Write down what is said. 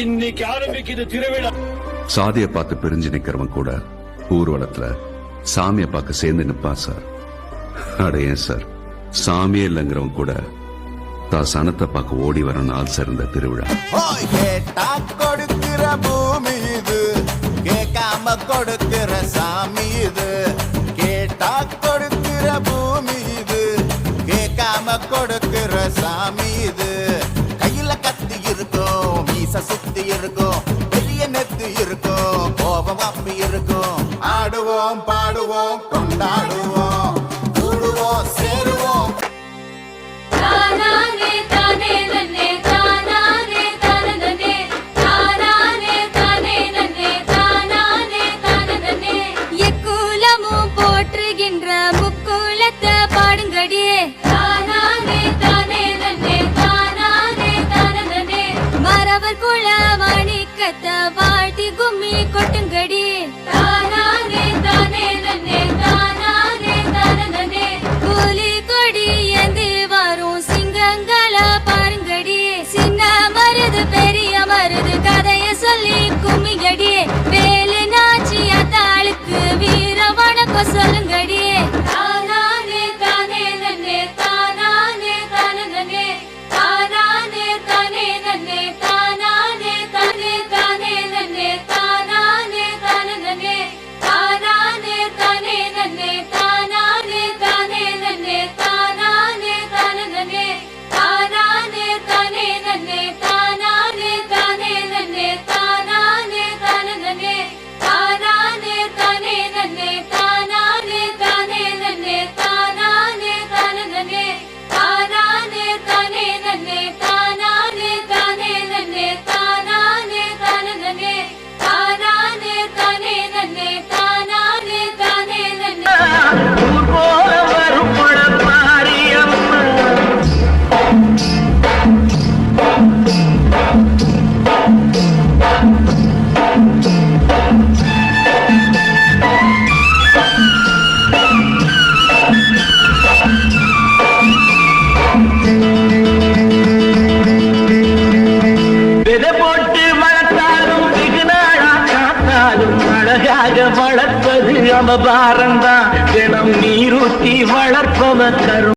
இன்னைக்கு ஆரம்பிக்குது திருவிழா. சாதிய பார்த்து பிரிஞ்சு நிக்கிறவன் கூட ஊர்வலத்துல சாமியை பார்க்க சேர்ந்து நிப்பான் சார். அட ஏன் சார்? சாமியே இல்லைங்கிறவன் கூட தான் சனத்தை பார்க்க ஓடி வர நாள் சிறந்த திருவிழா. கொடுக்கிற பூமி இது. கேட்காம கொடுக்கிற சாமி இது. கேட்டா கொடுக்கிற பூமி இது. கேட்காம கொடுக்கிற சாமி இது. மீச சுத்தி இருக்கும் பெரிய நெத்து இருக்கும் கோபம் அப்பி இருக்கும் ஆடுவோம் பாடுவோம் கொண்டாடுவோம். மணிக்கத்தை வாழ்த்தி கும்மி கொட்டுங்கடி வளர்ப்பது அவ தினம் நீரூத்தி வளர்ப்பவ கரும்